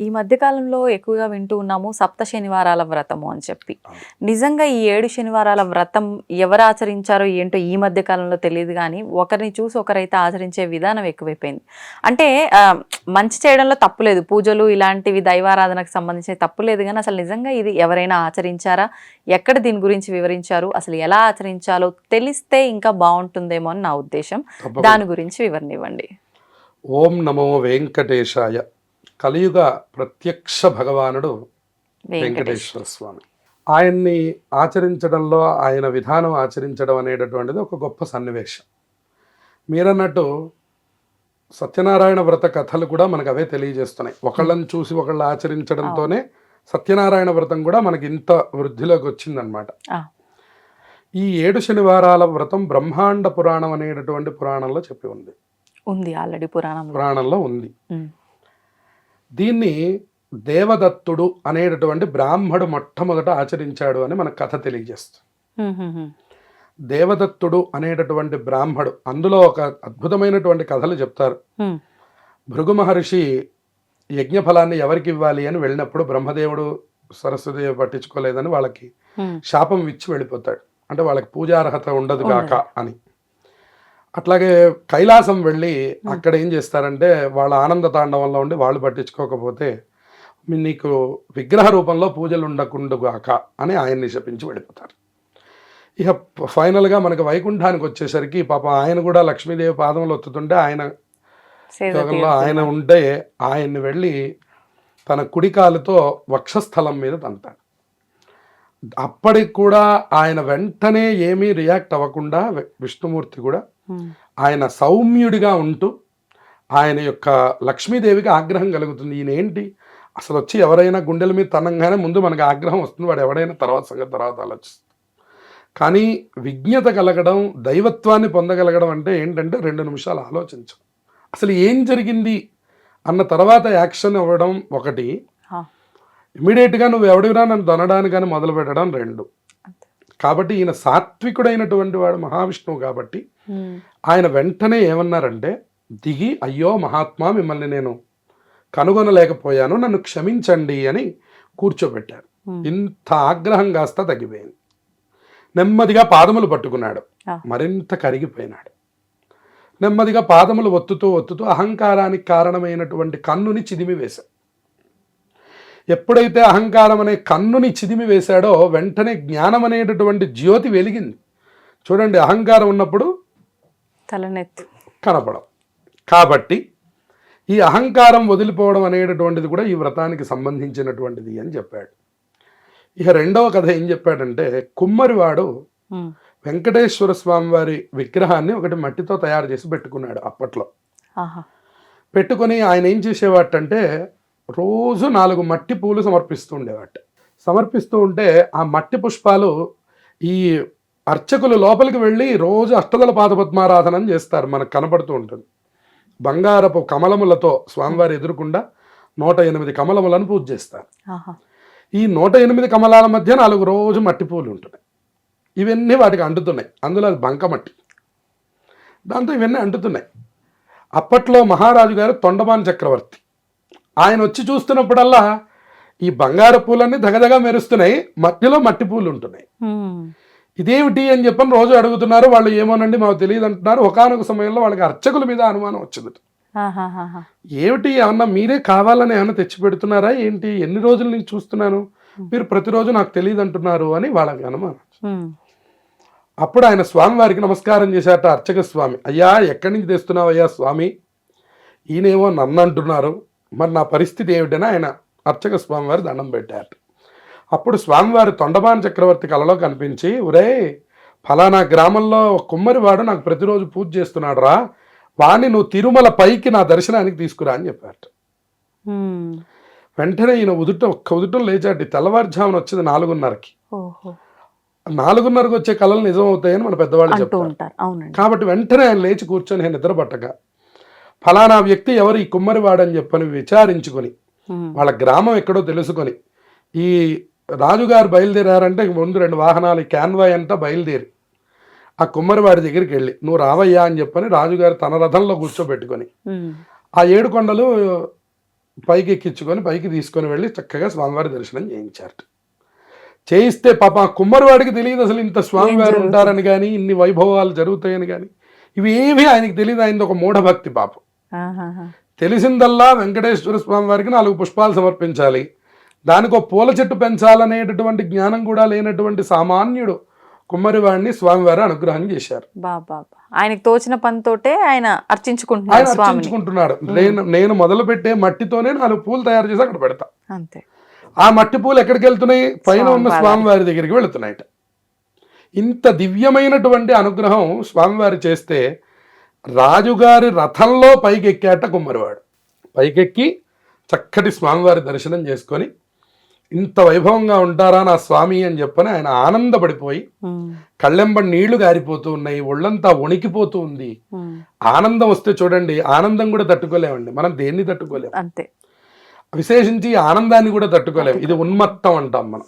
ఈ మధ్య కాలంలో ఎక్కువగా వింటూ ఉన్నాము సప్త శనివారాల వ్రతము అని చెప్పి. నిజంగా ఈ ఏడు శనివారాల వ్రతం ఎవరు ఆచరించారో ఏంటో ఈ మధ్య కాలంలో తెలియదు కానీ ఒకరిని చూసి ఒకరైతే ఆచరించే విధానం ఎక్కువైపోయింది. అంటే మంచి చేయడంలో తప్పు లేదు. పూజలు ఇలాంటివి దైవారాధనకు సంబంధించిన తప్పు లేదు కానీ అసలు నిజంగా ఇది ఎవరైనా ఆచరించారా? ఎక్కడ దీని గురించి వివరించారు? అసలు ఎలా ఆచరించాలో తెలిస్తే ఇంకా బాగుంటుందేమో అని నా ఉద్దేశం. దాని గురించి వివరణ ఇవ్వండి. ఓం నమో వెంకటేశాయ. కలియుగ ప్రత్యక్ష భగవానుడు వెంకటేశ్వర స్వామి ఆయన్ని ఆచరించడంలో ఆయన విధానం ఆచరించడం అనేటటువంటిది ఒక గొప్ప సన్నివేశం. మీరన్నట్టు సత్యనారాయణ వ్రత కథలు కూడా మనకు అవే తెలియజేస్తున్నాయి. ఒకళ్ళని చూసి ఒకళ్ళు ఆచరించడంతోనే సత్యనారాయణ వ్రతం కూడా మనకి ఇంత వృద్ధిలోకి వచ్చిందనమాట ఈ ఏడు శనివారాల వ్రతం బ్రహ్మాండ పురాణం అనేటటువంటి పురాణంలో చెప్పి ఉంది. ఉంది ఆల్రెడీ పురాణంలో. పురాణంలో ఉంది. దీన్ని దేవదత్తుడు అనేటటువంటి బ్రాహ్మడు మొట్టమొదట ఆచరించాడు అని మనకు కథ తెలియజేస్తుంది. దేవదత్తుడు అనేటటువంటి బ్రాహ్మడు అందులో ఒక అద్భుతమైనటువంటి కథలు చెప్తారు. భృగు మహర్షి యజ్ఞఫలాన్ని ఎవరికి ఇవ్వాలి అని వెళ్ళినప్పుడు బ్రహ్మదేవుడు సరస్వతి పట్టించుకోలేదని వాళ్ళకి. శాపం ఇచ్చి వెళ్ళిపోతాడు. అంటే వాళ్ళకి పూజార్హత ఉండదు. గాక అని. అట్లాగే కైలాసం వెళ్ళి అక్కడ ఏం చేస్తారంటే వాళ్ళ ఆనంద తాండవంలో ఉండి వాళ్ళు పట్టించుకోకపోతే నీకు విగ్రహ రూపంలో పూజలు ఉండకుండుగాక అని ఆయన్ని శపించి వెళ్ళిపోతారు. ఇక ఫైనల్గా మనకి వైకుంఠానికి వచ్చేసరికి పాప ఆయన కూడా లక్ష్మీదేవి పాదంలో ఒత్తుతుంటే ఆయన యోగంలో ఆయన ఉంటే ఆయన్ని వెళ్ళి తన కుడికాలుతో వక్షస్థలం మీద తంతాడు. అప్పటికి కూడా ఆయన వెంటనే ఏమీ రియాక్ట్ అవ్వకుండా విష్ణుమూర్తి కూడా ఆయన సౌమ్యుడిగా ఉంటూ ఆయన యొక్క లక్ష్మీదేవికి ఆగ్రహం కలుగుతుంది. ఈయన ఏంటి అసలు వచ్చి ఎవరైనా గుండెల మీద తనంగానే ముందు మనకు ఆగ్రహం వస్తుంది. వాడు ఎవడైనా తర్వాత సంగతి తర్వాత ఆలోచిస్తుంది కానీ విజ్ఞత కలగడం దైవత్వాన్ని పొందగలగడం అంటే ఏంటంటే రెండు నిమిషాలు ఆలోచించడం. అసలు ఏం జరిగింది అన్న తర్వాత యాక్షన్ అవ్వడం ఒకటి. ఇమీడియట్గా నువ్వు ఎవడిరా నన్ను దొనడానికి కానీ మొదలు పెట్టడం రెండు. కాబట్టి ఈయన సాత్వికుడైనటువంటి వాడు మహావిష్ణువు కాబట్టి ఆయన వెంటనే ఏమన్నారంటే దిగి అయ్యో మహాత్మా మిమ్మల్ని నేను కనుగొనలేకపోయాను నన్ను క్షమించండి అని కూర్చోబెట్టారు. ఇంత ఆగ్రహం కాస్త తగ్గిపోయింది. నెమ్మదిగా పాదములు పట్టుకున్నాడు. మరింత కరిగిపోయినాడు. నెమ్మదిగా పాదములు ఒత్తుతూ ఒత్తుతూ అహంకారానికి కారణమైనటువంటి కన్నుని చిదిమి వేశాడు. ఎప్పుడైతే అహంకారం అనే కన్నుని చిదిమి వేశాడో వెంటనే జ్ఞానం అనేటటువంటి జ్యోతి వెలిగింది. చూడండి అహంకారం ఉన్నప్పుడు తలనెత్తు. కనపడం. కాబట్టి ఈ అహంకారం వదిలిపోవడం అనేటటువంటిది కూడా ఈ వ్రతానికి సంబంధించినటువంటిది అని చెప్పాడు. ఇక రెండవ కథ ఏం చెప్పాడంటే కుమ్మరివాడు వెంకటేశ్వర స్వామి వారి విగ్రహాన్ని ఒకటి మట్టితో తయారు చేసి పెట్టుకున్నాడు అప్పట్లో. ఆహా. పెట్టుకొని ఆయన ఏం చేసేవాటంటే రోజు నాలుగు మట్టి పూలు సమర్పిస్తూ ఉండేవాట. సమర్పిస్తూ ఉంటే ఆ మట్టి పుష్పాలు ఈ అర్చకులు లోపలికి వెళ్ళి రోజు అష్టదల పాదపద్మారాధన చేస్తారు. మనకు కనపడుతూ ఉంటుంది. బంగారపు కమలములతో స్వామివారి ఎదురుకుండా నూట ఎనిమిది కమలములను పూజ చేస్తారు. ఈ నూట ఎనిమిది కమలాల మధ్య నాలుగు రోజు మట్టి పూలు ఉంటున్నాయి. ఇవన్నీ వాటికి అంటుతున్నాయి. అందులో అది బంకమట్టి దాంతో ఇవన్నీ అంటుతున్నాయి. అప్పట్లో మహారాజు గారు తొండమాన్ చక్రవర్తి. ఆయన వచ్చి చూస్తున్నప్పుడల్లా ఈ బంగారు పూలన్నీ దగదగా మెరుస్తున్నాయి. మధ్యలో మట్టి పూలు ఉంటున్నాయి. ఇదేమిటి అని చెప్పని రోజు అడుగుతున్నారు వాళ్ళు ఏమోనండి మాకు తెలియదు అంటున్నారు. ఒకనొక సమయంలో వాళ్ళకి అర్చకుల మీద అనుమానం వచ్చింది. ఏమిటి ఏమన్నా మీరే కావాలని ఏమన్నా తెచ్చి పెడుతున్నారా ఏంటి? ఎన్ని రోజుల నుంచి చూస్తున్నాను? మీరు ప్రతిరోజు నాకు తెలియదు అంటున్నారు అని వాళ్ళకి అనుమానం అప్పుడు ఆయన స్వామివారికి నమస్కారం చేశారట అర్చక స్వామి. అయ్యా ఎక్కడి నుంచి తెస్తున్నావు అయ్యా స్వామి? ఈయనేమో నన్ను అంటున్నారు. మరి నా పరిస్థితి ఏమిటని ఆయన అర్చక స్వామివారి దండం పెట్టారట. అప్పుడు స్వామివారి తొండమాన చక్రవర్తి కలలో కనిపించి ఒరే ఫలానా గ్రామంలో కుమ్మరివాడు నాకు ప్రతిరోజు పూజ చేస్తున్నాడు రా వాణ్ణి నువ్వు తిరుమల పైకి నా దర్శనానికి తీసుకురా అని చెప్పారట. వెంటనే ఈయన ఉదుట ఒక్క ఉదుటం లేచాడు. తెల్లవారుజామున వచ్చింది నాలుగున్నరకి. నాలుగున్నరకు వచ్చే కళలు నిజం అవుతాయని మన పెద్దవాళ్ళు చెప్తారు. కాబట్టి వెంటనే ఆయన లేచి కూర్చొని ఆయన నిద్ర పట్టక ఫలానా వ్యక్తి ఎవరు ఈ కుమ్మరివాడని చెప్పని విచారించుకొని వాళ్ళ గ్రామం ఎక్కడో తెలుసుకొని ఈ రాజుగారు బయలుదేరారంటే ముందు రెండు వాహనాలు క్యాన్వాయ్ అంతా బయలుదేరి. ఆ కుమ్మరివాడి దగ్గరికి వెళ్ళి నువ్వు రావయ్యా అని చెప్పని రాజుగారు తన రథంలో కూర్చోబెట్టుకొని ఆ ఏడు కొండలు పైకి ఎక్కించుకొని పైకి తీసుకొని వెళ్ళి చక్కగా స్వామివారి దర్శనం చేయించారు చేయిస్తే పాప ఆ కుమ్మరివాడికి తెలియదు అసలు ఇంత స్వామివారు? ఉంటారని కానీ ఇన్ని వైభవాలు జరుగుతాయని కానీ ఇవి ఏమీ ఆయనకి తెలియదు ఆయన ఒక మూఢభక్తి పాపం. తెలిసిందల్లా వెంకటేశ్వర స్వామి వారికి నాలుగు పుష్పాలు సమర్పించాలి. దానికి ఒక పూల చెట్టు పెంచాలనేటటువంటి జ్ఞానం కూడా లేనటువంటి సామాన్యుడు కుమ్మరివాడిని స్వామివారు అనుగ్రహం చేశారు. ఆయనకి తోచిన పనితోటే ఆయన ఆయన అర్చించుకుంటున్నారు స్వామిని. అర్చించుకుంటున్నాడు. నేను నేను మొదలు పెట్టే మట్టితోనే నాలుగు పూలు తయారు చేసి అక్కడ పెడతా. అంతే. ఆ మట్టి పూలు ఎక్కడికి వెళ్తున్నాయి? పైన ఉన్న స్వామివారి. స్వామివారి దగ్గరికి వెళుతున్నాయట. ఇంత దివ్యమైనటువంటి అనుగ్రహం స్వామివారి చేస్తే రాజుగారి రథంలో పైకెక్కాట కుమ్మరివాడు. పైకెక్కి చక్కటి స్వామివారి దర్శనం చేసుకొని ఇంత వైభవంగా ఉంటారా నా స్వామి అని చెప్పని ఆయన ఆనందపడిపోయి కళ్ళెంబడి నీళ్ళు గారిపోతూ ఉన్నాయి ఒళ్ళంతా వణికిపోతూ ఉంది. ఆనందం వస్తే చూడండి ఆనందం కూడా తట్టుకోలేమండి. మనం దేన్ని తట్టుకోలేం? అంతే. విశేషించి ఆనందాన్ని కూడా తట్టుకోలేం. ఇది ఉన్మత్తం అంటాం మనం.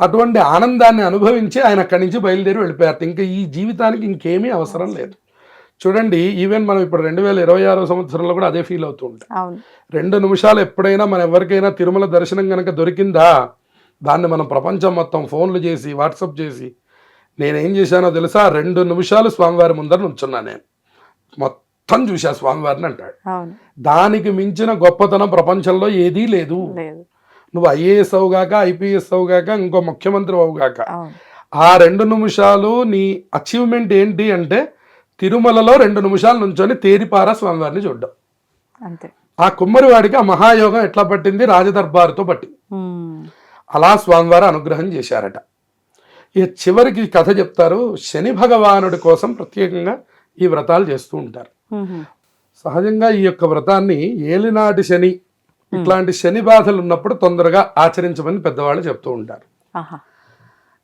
అటువంటి ఆనందాన్ని అనుభవించి ఆయన అక్కడి నుంచి బయలుదేరి వెళ్ళిపోయారు. ఇంకా ఈ జీవితానికి ఇంకేమీ అవసరం లేదు. చూడండి ఈవెన్ మనం ఇప్పుడు రెండు వేల ఇరవై ఆరో సంవత్సరంలో కూడా అదే ఫీల్ అవుతూ ఉంటాం. రెండు నిమిషాలు ఎప్పుడైనా మన ఎవరికైనా తిరుమల దర్శనం కనుక దొరికిందా? దాన్ని మనం ప్రపంచం మొత్తం ఫోన్లు చేసి వాట్సాప్ చేసి నేనేం చేశానో తెలుసా? రెండు నిమిషాలు స్వామివారి ముందర నుంచున్నా నేను. మొత్తం చూసా స్వామివారిని అంటాడు. దానికి మించిన గొప్పతనం ప్రపంచంలో ఏదీ లేదు. నువ్వు ఐఏఎస్ అవుగాక ఐపీఎస్ అవుగాక ఇంకో ముఖ్యమంత్రి అవుగాక ఆ రెండు నిమిషాలు నీ అచీవ్మెంట్ ఏంటి అంటే తిరుమలలో రెండు నిమిషాలు నుంచొని తేరిపార స్వామివారిని చూడ్డం. అంతే. ఆ కుమ్మరివాడికి ఆ మహాయోగం ఎట్లా పట్టింది? రాజదర్బారుతో పట్టింది. అలా స్వామివారు అనుగ్రహం చేశారట. ఇక చివరికి కథ చెప్తారు శని భగవానుడి కోసం ప్రత్యేకంగా ఈ వ్రతాలు చేస్తూ ఉంటారు. సహజంగా ఈ యొక్క వ్రతాన్ని ఏలినాటి శని ఇట్లాంటి శని బాధలు ఉన్నప్పుడు తొందరగా ఆచరించమని పెద్దవాళ్ళు చెప్తూ ఉంటారు.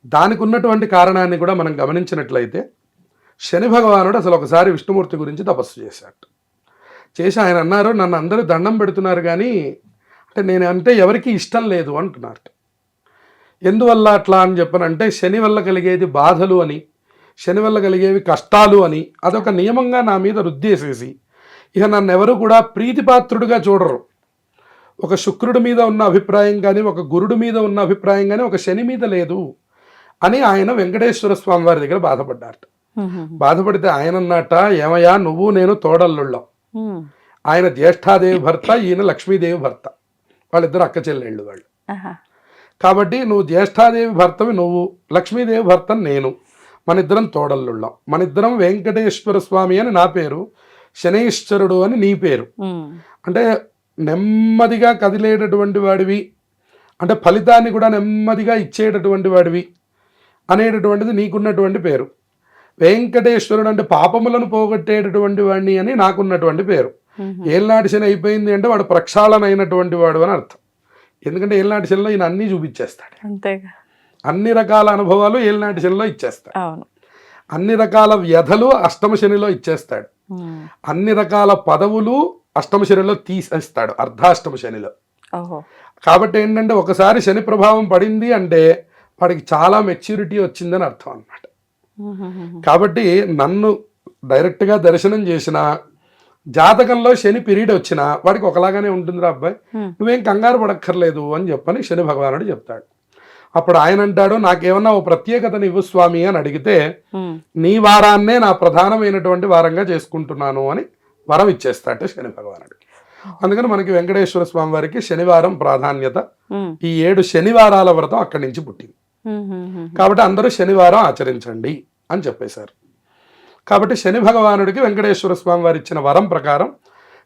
దానికి ఉన్నటువంటి కారణాన్ని కూడా మనం గమనించినట్లయితే శని భగవానుడు అసలు ఒకసారి విష్ణుమూర్తి గురించి తపస్సు చేశాడు. చేసి ఆయన అన్నారు నన్ను అందరూ దండం పెడుతున్నారు కానీ అంటే నేను అంటే ఎవరికి ఇష్టం లేదు అంటున్నారు. ఎందువల్ల అట్లా అని చెప్పనంటే శని వల్ల కలిగేది బాధలు అని శని వల్ల కలిగేవి కష్టాలు అని అదొక నియమంగా నా మీద రుద్దేసేసి ఇక నన్ను ఎవరు కూడా ప్రీతిపాత్రుడిగా చూడరు. ఒక శుక్రుడి మీద ఉన్న అభిప్రాయం కానీ ఒక గురుడి మీద ఉన్న అభిప్రాయం కానీ ఒక శని మీద లేదు అని ఆయన వెంకటేశ్వర స్వామి వారి దగ్గర బాధపడ్డారట. బాధపడితే ఆయన అన్నట ఏమయ్యా నువ్వు నేను తోడల్లుళ్ళం. ఆయన జ్యేష్ఠాదేవి భర్త ఈయన లక్ష్మీదేవి భర్త. వాళ్ళిద్దరు అక్క చెల్లెళ్ళు వాళ్ళు. కాబట్టి నువ్వు జ్యేష్ఠాదేవి భర్తవి నువ్వు లక్ష్మీదేవి భర్త నేను. మన ఇద్దరం తోడల్లుళ్ళం. మన ఇద్దరం వెంకటేశ్వర స్వామి అని నా పేరు శనేశ్వరుడు అని నీ పేరు. అంటే నెమ్మదిగా కదిలేటటువంటి వాడివి. అంటే ఫలితాన్ని కూడా నెమ్మదిగా ఇచ్చేటటువంటి వాడివి అనేటటువంటిది నీకున్నటువంటి పేరు. వెంకటేశ్వరుడు అంటే పాపములను పోగొట్టేటటువంటి వాడిని అని నాకున్నటువంటి పేరు. ఏళ్ళనాటి శని అయిపోయింది అంటే వాడు ప్రక్షాళన అయినటువంటి వాడు అని అర్థం. ఎందుకంటే ఏళ్ళనాటి శనిలో ఈయన అన్నీ చూపించేస్తాడు. అంతేగా. అన్ని రకాల అనుభవాలు ఏళ్ళనాటి శనిలో ఇచ్చేస్తాడు. అన్ని రకాల వ్యధలు అష్టమ శనిలో ఇచ్చేస్తాడు. అన్ని రకాల పదవులు అష్టమ శనిలో తీసేస్తాడు అర్ధాష్టమ శనిలో. కాబట్టి ఏంటంటే ఒకసారి శని ప్రభావం పడింది అంటే వాడికి చాలా మెచ్యూరిటీ వచ్చిందని అర్థం ఉమ్, కాబట్టి నన్ను డైరెక్ట్గా దర్శనం చేసిన జాతకంలో శని పీరియడ్ వచ్చినా వాడికి ఒకలాగానే ఉంటుందిరా అబ్బాయి. నువ్వేం కంగారు పడక్కర్లేదు అని చెప్పని శని భగవానుడు చెప్తాడు. అప్పుడు ఆయన అంటాడు నాకేమన్నా ఓ ప్రత్యేకతని ఇవ్వు స్వామి అని అడిగితే నీ వారాన్నే నా ప్రధానమైనటువంటి వారంగా చేసుకుంటున్నాను అని వరం ఇచ్చేస్తాడు శని భగవానుడు. అందుకని మనకి వెంకటేశ్వర స్వామి వారికి శనివారం ప్రాధాన్యత. ఈ ఏడు శనివారాల వ్రతం అక్కడి నుంచి పుట్టింది. కాబట్టి అందరూ శనివారం ఆచరించండి అని చెప్పేశారు. కాబట్టి శని భగవానుడికి వెంకటేశ్వర స్వామి వారు ఇచ్చిన వరం ప్రకారం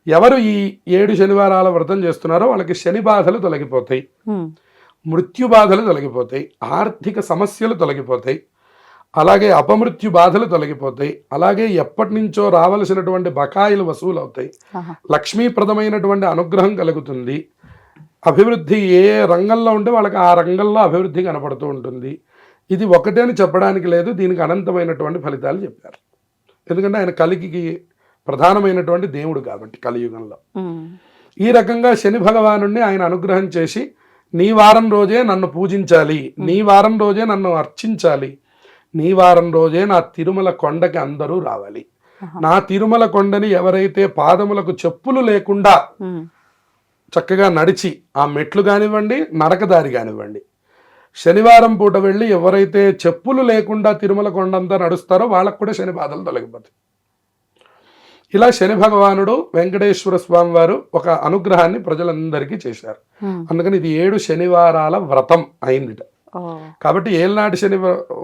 ఎవరు ఈ ఏడు శనివారాల వ్రతం చేస్తున్నారో వాళ్ళకి శని బాధలు తొలగిపోతాయి మృత్యు బాధలు తొలగిపోతాయి ఆర్థిక సమస్యలు తొలగిపోతాయి అలాగే అపమృత్యు బాధలు తొలగిపోతాయి అలాగే ఎప్పటి నుంచో రావలసినటువంటి బకాయిలు వసూలు అవుతాయి. లక్ష్మీప్రదమైనటువంటి అనుగ్రహం కలుగుతుంది అభివృద్ధి ఏ రంగంలో ఉంటే వాళ్ళకి ఆ రంగంలో అభివృద్ధి కనపడుతూ ఉంటుంది ఇది ఒకటే అని చెప్పడానికి లేదు దీనికి అనంతమైనటువంటి ఫలితాలు చెప్పారు ఎందుకంటే ఆయన కలికి ప్రధానమైనటువంటి దేవుడు కాబట్టి కలియుగంలో. ఈ రకంగా శని భగవాను ఆయన అనుగ్రహం చేసి నీ వారం రోజే నన్ను పూజించాలి నీ వారం రోజే నన్ను అర్చించాలి నీ వారం రోజే నా తిరుమల కొండకి అందరూ రావాలి. నా తిరుమల కొండని ఎవరైతే పాదములకు చెప్పులు లేకుండా. చక్కగా నడిచి ఆ మెట్లు కానివ్వండి నరకదారి కానివ్వండి శనివారం పూట వెళ్ళి ఎవరైతే చెప్పులు లేకుండా తిరుమల కొండంతా నడుస్తారో వాళ్ళకు కూడా శని బాధలు తొలగిపోతాయి ఇలా శని భగవానుడు వెంకటేశ్వర స్వామి వారు ఒక అనుగ్రహాన్ని ప్రజలందరికీ చేశారు. అందుకని ఇది ఏడు శనివారాల వ్రతం అయిందిట. కాబట్టి ఏళ్ళనాటి శని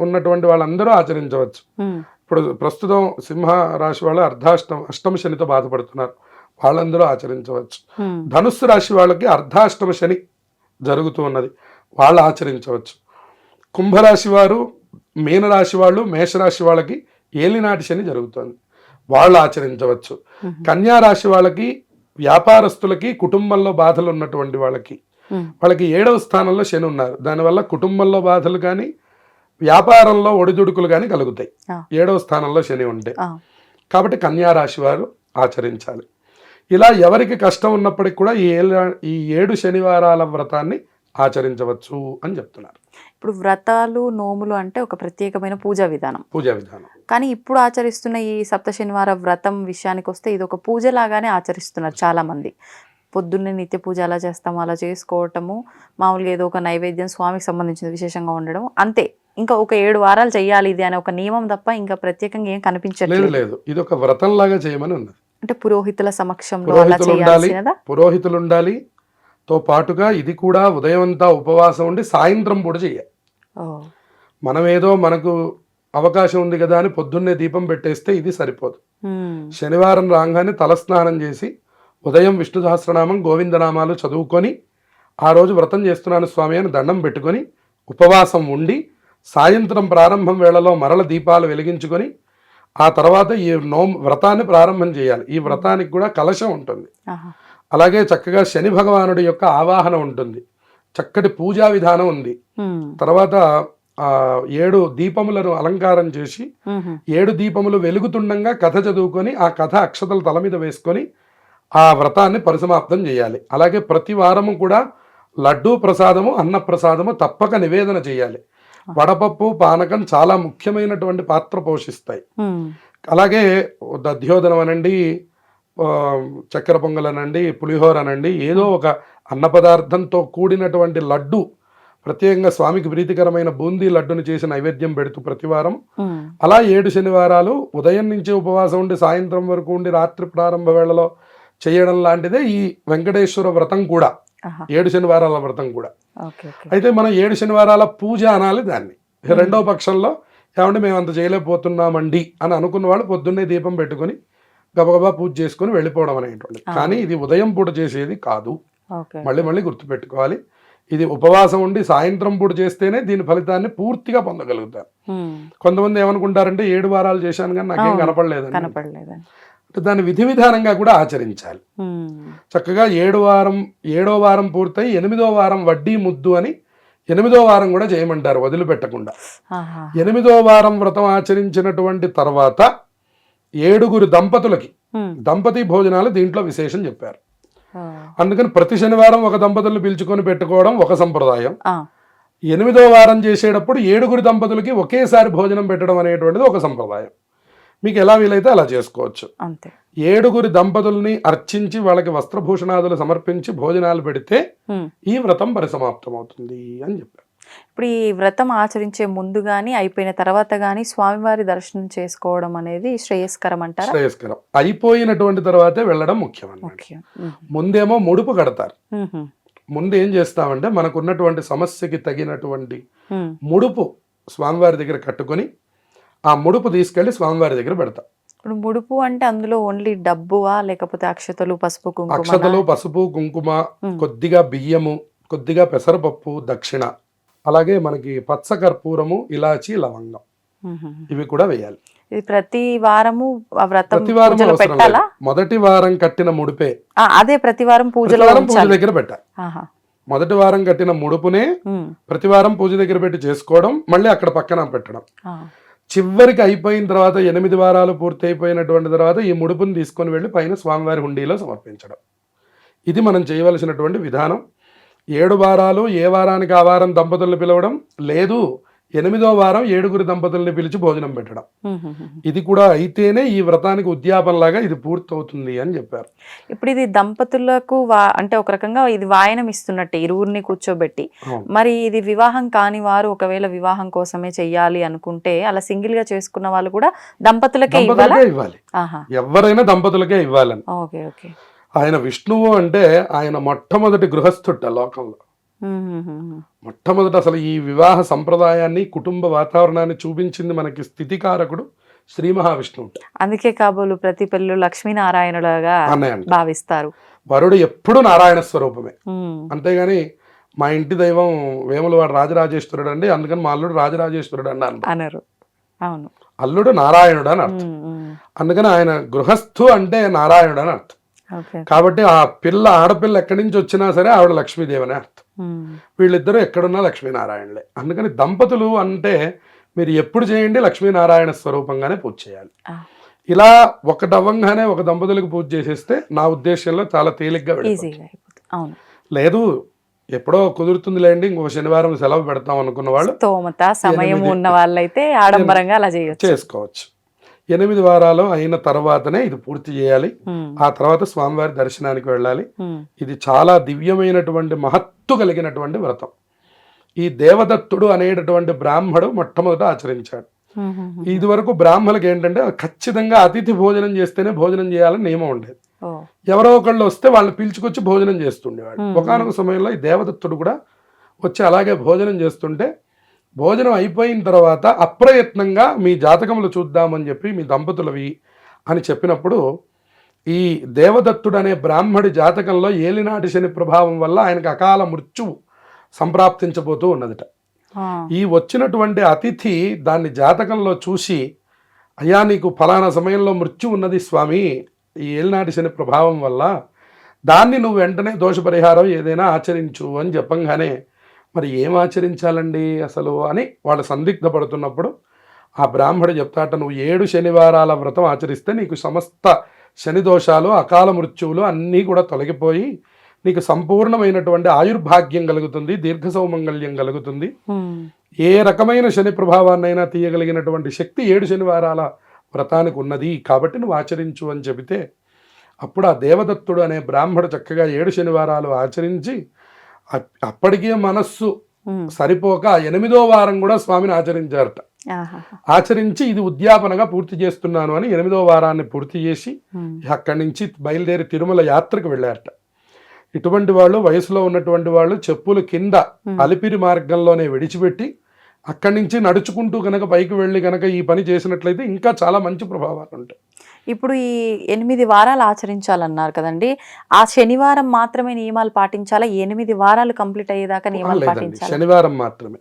ఉన్నటువంటి వాళ్ళందరూ ఆచరించవచ్చు. ఇప్పుడు ప్రస్తుతం సింహ రాశి వాళ్ళు అర్ధాష్టమ అష్టమ శనితో బాధపడుతున్నారు వాళ్ళందరూ ఆచరించవచ్చు. ధనుస్సు రాశి వాళ్ళకి అర్ధాష్టమ శని జరుగుతూ ఉన్నది. వాళ్ళు ఆచరించవచ్చు. కుంభరాశి వారు మీనరాశి వాళ్ళు మేషరాశి వాళ్ళకి ఏలినాటి శని జరుగుతుంది. వాళ్ళు ఆచరించవచ్చు. కన్యా రాశి వాళ్ళకి వ్యాపారస్తులకి కుటుంబంలో బాధలు ఉన్నటువంటి వాళ్ళకి. వాళ్ళకి ఏడవ స్థానంలో శని ఉన్నారు. దానివల్ల కుటుంబంలో బాధలు కానీ వ్యాపారంలో ఒడిదుడుకులు కానీ కలుగుతాయి. ఏడవ స్థానంలో శని ఉంటే. కాబట్టి కన్యా రాశి వారు ఆచరించాలి. ఇలా ఎవరికి కష్టం ఉన్నప్పటికీ కూడా ఈ ఏళ్ళ ఈ ఏడు శనివారాల వ్రతాన్ని ఆచరించవచ్చు అని చెప్తున్నారు. ఇప్పుడు వ్రతాలు నోములు అంటే ఒక ప్రత్యేకమైన పూజా విధానం. పూజా విధానం. కానీ ఇప్పుడు ఆచరిస్తున్న ఈ సప్త శనివార వ్రతం విషయానికి వస్తే ఇది ఒక పూజ లాగానే ఆచరిస్తున్నారు చాలా మంది పొద్దున్నే నిత్య పూజ అలా చేస్తాము అలా చేసుకోవటము మామూలుగా ఏదో ఒక నైవేద్యం స్వామికి సంబంధించిన విశేషంగా ఉండడం అంతే. ఇంకా ఒక ఏడు వారాలు చేయాలి ఇది అనే ఒక నియమం తప్ప ఇంకా ప్రత్యేకంగా ఏం లేదు కనిపించట్లేదు. లేదు ఇది ఒక వ్రతం లాగా చేయమని ఉంది అంటే పురోహితుల సమక్షంలో పురోహితులు ఉండాలి పురోహితులు ఉండాలి. తో పాటుగా ఇది కూడా ఉదయం అంతా ఉపవాసం ఉండి సాయంత్రం పూట చేయాలి. మనం ఏదో మనకు అవకాశం ఉంది కదా అని పొద్దున్నే దీపం పెట్టేస్తే ఇది సరిపోదు. శనివారం రాగానే తలస్నానం చేసి ఉదయం విష్ణు సహస్రనామం గోవిందనామాలు చదువుకొని ఆ రోజు వ్రతం చేస్తున్నాను స్వామి అని దండం పెట్టుకొని ఉపవాసం ఉండి సాయంత్రం ప్రారంభం వేళలో మరల దీపాలు వెలిగించుకొని ఆ తర్వాత ఈ నో వ్రతాన్ని ప్రారంభం చేయాలి ఈ వ్రతానికి కూడా కలశం ఉంటుంది. అలాగే చక్కగా శని భగవానుడి యొక్క ఆవాహన ఉంటుంది చక్కటి పూజా విధానం ఉంది. తర్వాత ఆ ఏడు దీపములను అలంకారం చేసి. ఏడు దీపములు వెలుగుతుండగా కథ చదువుకొని ఆ కథ అక్షతలు తల మీద వేసుకొని ఆ వ్రతాన్ని పరిసమాప్తం చేయాలి అలాగే ప్రతి వారము కూడా లడ్డూ ప్రసాదము అన్న ప్రసాదము తప్పక నివేదన చేయాలి వడపప్పు పానకం చాలా ముఖ్యమైనటువంటి పాత్ర పోషిస్తాయి. అలాగే దధ్యోదనం అనండి చక్కెర పొంగల్ అనండి పులిహోర అనండి ఏదో ఒక అన్న పదార్థంతో కూడినటువంటి లడ్డు ప్రత్యేకంగా స్వామికి ప్రీతికరమైన బూందీ లడ్డుని చేసి నైవేద్యం పెడుతూ ప్రతివారం. అలా ఏడు శనివారాలు ఉదయం నుంచి ఉపవాసం ఉండి సాయంత్రం వరకు ఉండి రాత్రి ప్రారంభ వేళలో చేయడం లాంటిదే ఈ వెంకటేశ్వర వ్రతం కూడా. ఏడు శనివారాల వ్రతం కూడా. అయితే మనం ఏడు శనివారాల పూజ అనాలి దాన్ని. రెండో పక్షంలో ఏమంటే మేము అంత చేయలేకపోతున్నామండి అని అనుకున్న వాళ్ళు పొద్దున్నే దీపం పెట్టుకొని గబగబా పూజ చేసుకొని వెళ్ళిపోవడం అనేటువంటి కానీ ఇది ఉదయం పూట చేసేది కాదు. మళ్ళీ మళ్ళీ గుర్తుపెట్టుకోవాలి. ఇది ఉపవాసం ఉండి సాయంత్రం పూట చేస్తేనే దీని ఫలితాన్ని పూర్తిగా పొందగలుగుతారు. కొంతమంది ఏమనుకుంటారంటే ఏడు వారాలు చేశాను కానీ నాకేం కనపడలేదని అంటే దాన్ని విధి విధానంగా కూడా ఆచరించాలి. చక్కగా ఏడు వారం ఏడో వారం పూర్తయి ఎనిమిదో వారం వడ్డీ ముద్దు అని ఎనిమిదో వారం కూడా చేయమంటారు వదిలిపెట్టకుండా. ఎనిమిదో వారం వ్రతం ఆచరించినటువంటి తర్వాత ఏడుగురు దంపతులకి. దంపతి భోజనాలు దీంట్లో విశేషం చెప్పారు. అందుకని ప్రతి శనివారం ఒక దంపతులను పిలుచుకొని పెట్టుకోవడం ఒక సంప్రదాయం. ఎనిమిదో వారం చేసేటప్పుడు ఏడుగురు దంపతులకి ఒకేసారి భోజనం పెట్టడం అనేటువంటిది ఒక సంప్రదాయం మీకు ఎలా వీలైతే అలా చేసుకోవచ్చు అంతే ఏడుగురి దంపతుల్ని అర్చించి వాళ్ళకి వస్త్రభూషణాదులు సమర్పించి భోజనాలు పెడితే. ఈ వ్రతం పరిసమాప్తం అవుతుంది అని చెప్పారు ఇప్పుడు ఈ వ్రతం ఆచరించే ముందు గాని అయిపోయిన తర్వాత గాని స్వామివారి దర్శనం చేసుకోవడం అనేది శ్రేయస్కరం అంటారా శ్రేయస్కరం అయిపోయినటువంటి తర్వాతే వెళ్ళడం ముఖ్యం అన్నమాట. ముందేమో ముడుపు కడతారు. ముందు ఏం చేస్తామంటే మనకున్నటువంటి సమస్యకి తగినటువంటి. ముడుపు స్వామివారి దగ్గర కట్టుకొని ఆ ముడుపు తీసుకెళ్ళి స్వామివారి దగ్గర పెడతాం. ఇప్పుడు ముడుపు అంటే అందులో ఓన్లీ డబ్బువా లేకపోతే అక్షతలు పసుపు కుంకుమ అక్షతలు పసుపు కుంకుమ. కొద్దిగా బియ్యము కొద్దిగా పెసరపప్పు దక్షిణ. అలాగే మనకి పచ్చ కర్పూరము ఇలాచి లవంగం. ఇవి కూడా వేయాలి. ఇది ప్రతి వారము ప్రతి వారం పెట్టాలా. మొదటి వారం కట్టిన ముడిపే. అదే ప్రతి వారం పూజలో పూజ దగ్గర పెట్టాలి. మొదటి వారం కట్టిన ముడుపునే. ప్రతి వారం పూజ దగ్గర పెట్టి చేసుకోవడం మళ్ళీ అక్కడ పక్కన పెట్టడం. చివరికి అయిపోయిన తర్వాత ఎనిమిది వారాలు పూర్తి అయిపోయినటువంటి తర్వాత ఈ ముడుపుని తీసుకొని వెళ్ళి పైన స్వామివారి హుండీలో సమర్పించడం. ఇది మనం చేయవలసినటువంటి విధానం. ఏడు వారాలు ఏ వారానికి ఆ వారం దంపతులను పిలవడం? లేదు. ఎనిమిదో వారం ఏడుగురు దంపతుల్ని పిలిచి భోజనం పెట్టడం. ఇది కూడా అయితేనే ఈ వ్రతానికి ఉద్యాపనలాగా ఇది పూర్తవుతుంది అని చెప్పారు. ఇప్పుడు ఇది దంపతులకు అంటే ఒక రకంగా ఇది వాయనం ఇస్తున్నట్టే ఇరువురిని కూర్చోబెట్టి. మరి ఇది వివాహం కాని వారు ఒకవేళ వివాహం కోసమే చెయ్యాలి అనుకుంటే అలా సింగిల్గా చేసుకున్న వాళ్ళు కూడా దంపతులకే ఇవ్వాలా? ఎవరైనా దంపతులకే ఇవ్వాలని. Okay okay. ఆయన విష్ణువు అంటే ఆయన మొట్టమొదటి గృహస్థుట్ట లోకంలో. మొట్టమొదట అసలు ఈ వివాహ సంప్రదాయాన్ని కుటుంబ వాతావరణాన్ని చూపించింది మనకి స్థితికారకుడు శ్రీ మహావిష్ణువు. అందుకే కాబోలు ప్రతి పెళ్ళు లక్ష్మీనారాయణులుగా భావిస్తారు. వరుడు ఎప్పుడు నారాయణ స్వరూపమే. అంతేగాని మా ఇంటి దైవం వేములవాడు రాజరాజేశ్వరుడు అండి అందుకని మా అల్లుడు రాజరాజేశ్వరుడు అండి అన్నారు అవును. అల్లుడు నారాయణుడు అని అర్థం. అందుకని ఆయన గృహస్థు అంటే నారాయణుడు అని అర్థం. కాబట్టి ఆ పిల్ల ఆడపిల్ల ఎక్కడి నుంచి వచ్చినా సరే ఆవిడ లక్ష్మీదేవి అనే అర్థం. వీళ్ళిద్దరూ ఎక్కడున్నా లక్ష్మీనారాయణలే. అందుకని దంపతులు అంటే మీరు ఎప్పుడు చేయండి లక్ష్మీనారాయణ స్వరూపంగానే పూజ చేయాలి. ఇలా ఒకటి అవ్వంగానే ఒక దంపతులకు పూజ చేసేస్తే నా ఉద్దేశంలో చాలా తేలిగ్గా అవును. లేదు ఎప్పుడో కుదురుతుంది లేండి ఇంకో శనివారం సెలవు పెడతాం అనుకున్న వాళ్ళు స్తోమత సమయం. ఉన్న వాళ్ళైతే ఆడంబరంగా అలా చేయొచ్చు. చేసుకోవచ్చు. ఎనిమిది వారాలు అయిన తర్వాతనే ఇది పూర్తి చేయాలి. ఆ తర్వాత స్వామివారి దర్శనానికి వెళ్ళాలి. ఇది చాలా దివ్యమైనటువంటి మహత్తు కలిగినటువంటి వ్రతం. ఈ దేవదత్తుడు అనేటటువంటి బ్రాహ్మడు మొట్టమొదట ఆచరించాడు. ఇది వరకు బ్రాహ్మణులకు ఏంటంటే ఖచ్చితంగా అతిథి భోజనం చేస్తేనే భోజనం చేయాలని నియమం ఉండేది. ఎవరో ఒకళ్ళు వస్తే వాళ్ళని పిలుచుకొచ్చి భోజనం చేస్తుండేవాడు. ఒకనొక సమయంలో ఈ దేవదత్తుడు కూడా వచ్చి అలాగే భోజనం చేస్తుంటే భోజనం అయిపోయిన తర్వాత అప్రయత్నంగా మీ జాతకములు చూద్దామని చెప్పి మీ దంపతులవి అని చెప్పినప్పుడు ఈ దేవదత్తుడు అనే బ్రాహ్మడి జాతకంలో ఏలినాటి శని ప్రభావం వల్ల ఆయనకు అకాల మృత్యువు సంప్రాప్తించబోతూ ఉన్నదట. ఈ వచ్చినటువంటి అతిథి దాన్ని జాతకంలో చూసి అయ్యా నీకు ఫలానా సమయంలో మృత్యు ఉన్నది స్వామి ఈ ఏలినాటి శని ప్రభావం వల్ల దాన్ని నువ్వు వెంటనే దోష పరిహారం ఏదైనా ఆచరించు అని చెప్పంగానే మరి ఏం ఆచరించాలండి అసలు అని వాళ్ళు సందిగ్ధపడుతున్నప్పుడు ఆ బ్రాహ్మడు చెప్తాట నువ్వు ఏడు శనివారాల వ్రతం ఆచరిస్తే నీకు సమస్త శని దోషాలు అకాల మృత్యువులు అన్నీ కూడా తొలగిపోయి నీకు సంపూర్ణమైనటువంటి ఆయుర్భాగ్యం కలుగుతుంది దీర్ఘ సౌమంగళ్యం కలుగుతుంది. ఏ రకమైన శని ప్రభావాన్నైనా తీయగలిగినటువంటి శక్తి ఏడు శనివారాల వ్రతానికి ఉన్నది కాబట్టి నువ్వు ఆచరించు అని చెబితే అప్పుడు ఆ దేవదత్తుడు అనే బ్రాహ్మడు చక్కగా ఏడు శనివారాలు ఆచరించి అప్పటికే మనస్సు సరిపోక ఎనిమిదో వారం కూడా స్వామిని ఆచరించారట. ఆచరించి ఇది ఉద్యాపనగా పూర్తి చేస్తున్నాను అని ఎనిమిదో వారాన్ని పూర్తి చేసి అక్కడి నుంచి బయలుదేరి తిరుమల యాత్రకు వెళ్ళారట. ఇటువంటి వాళ్ళు వయసులో ఉన్నటువంటి వాళ్ళు చెప్పులు కింద అలిపిరి మార్గంలోనే విడిచిపెట్టి అక్కడి నుంచి నడుచుకుంటూ కనుక పైకి వెళ్ళి కనుక ఈ పని చేసినట్లయితే ఇంకా చాలా మంచి ప్రభావాలు ఉంటాయి. ఇప్పుడు ఈ ఎనిమిది వారాలు ఆచరించాలన్నారు కదండి. ఆ శనివారం మాత్రమే నియమాలు పాటించాలా? ఎనిమిది వారాలు కంప్లీట్ అయ్యేదాకా నియమాలు పాటించాలి? శనివారం మాత్రమే.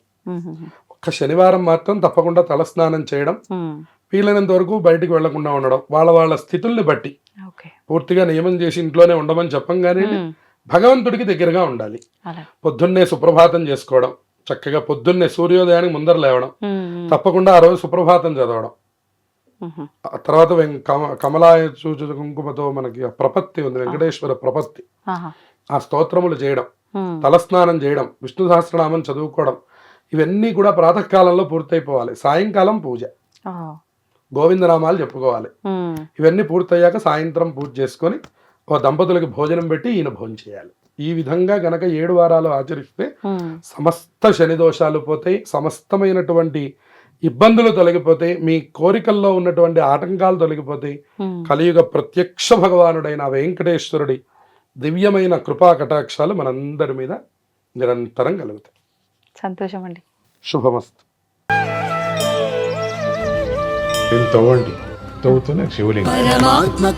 ఒక్క శనివారం మాత్రం తప్పకుండా తలస్నానం చేయడం వీలైనంత వరకు బయటికి వెళ్ళకుండా ఉండడం వాళ్ళ వాళ్ళ స్థితుల్ని బట్టి. పూర్తిగా నియమం చేసి ఇంట్లోనే ఉండమని చెప్పంగానే భగవంతుడికి దగ్గరగా ఉండాలి. పొద్దున్నే సుప్రభాతం చేసుకోవడం చక్కగా పొద్దున్నే సూర్యోదయానికి ముందర లేవడం తప్పకుండా ఆ రోజు సుప్రభాతం చదవడం. ఆ తర్వాత కమలాయ సూచన కుంకుమతో మనకి ఆ ప్రపత్తి ఉంది వెంకటేశ్వర ప్రపత్తి. ఆ స్తోత్రములు చేయడం తలస్నానం చేయడం విష్ణు సహస్రనామం చదువుకోవడం ఇవన్నీ కూడా ప్రాతకాలంలో పూర్తయిపోవాలి. సాయంకాలం పూజ. గోవిందనామాలు చెప్పుకోవాలి. ఇవన్నీ పూర్తయ్యాక సాయంత్రం పూజ చేసుకొని ఓ దంపతులకి భోజనం పెట్టి ఈయన భోజనం చేయాలి. ఈ విధంగా గనక ఏడు వారాలు ఆచరిస్తే సమస్త శని దోషాలు పోతాయి. సమస్తమైనటువంటి ఇబ్బందులు తొలగిపోతాయి మీ కోరికల్లో ఉన్నటువంటి ఆటంకాలు తొలగిపోతాయి. కలియుగ ప్రత్యక్ష భగవానుడైన వెంకటేశ్వరుడి దివ్యమైన కృపా కటాక్షాలు మనందరి మీద నిరంతరం కలుగుతాయి. సంతోషం అండి శుభమస్తు తవ్వండి? తవ్వుతూనే శివలింగం. పరమాత్మ